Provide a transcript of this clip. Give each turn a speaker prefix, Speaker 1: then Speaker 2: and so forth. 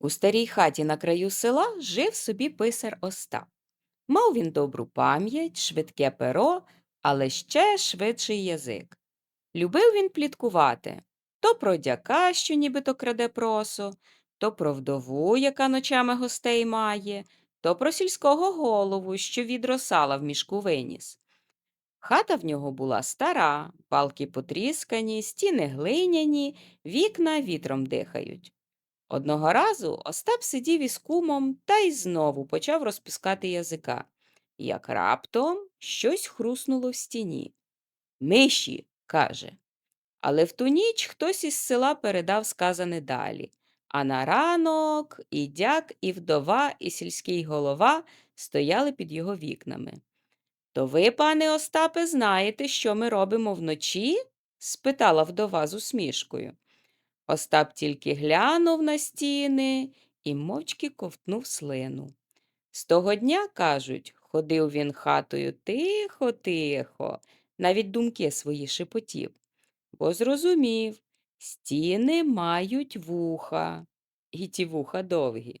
Speaker 1: У старій хаті на краю села жив собі писар Остап. Мав він добру пам'ять, швидке перо, але ще швидший язик. Любив він пліткувати то про дяка, що нібито краде просо, то про вдову, яка ночами гостей має, то про сільського голову, що відро сала в мішку виніс. Хата в нього була стара, балки потріскані, стіни глиняні, вікна вітром дихають. Одного разу Остап сидів із кумом та й знову почав розпускати язика, як раптом щось хруснуло в стіні. Миші, каже. Але в ту ніч хтось із села передав сказане далі. А на ранок і дяк, і вдова, і сільський голова стояли під його вікнами. То ви, пане Остапе, знаєте, що ми робимо вночі? спитала вдова з усмішкою. Остап тільки глянув на стіни і мовчки ковтнув слину. З того дня, кажуть, ходив він хатою тихо-тихо, навіть думки свої шепотів, бо зрозумів, стіни мають вуха, і ті вуха довгі.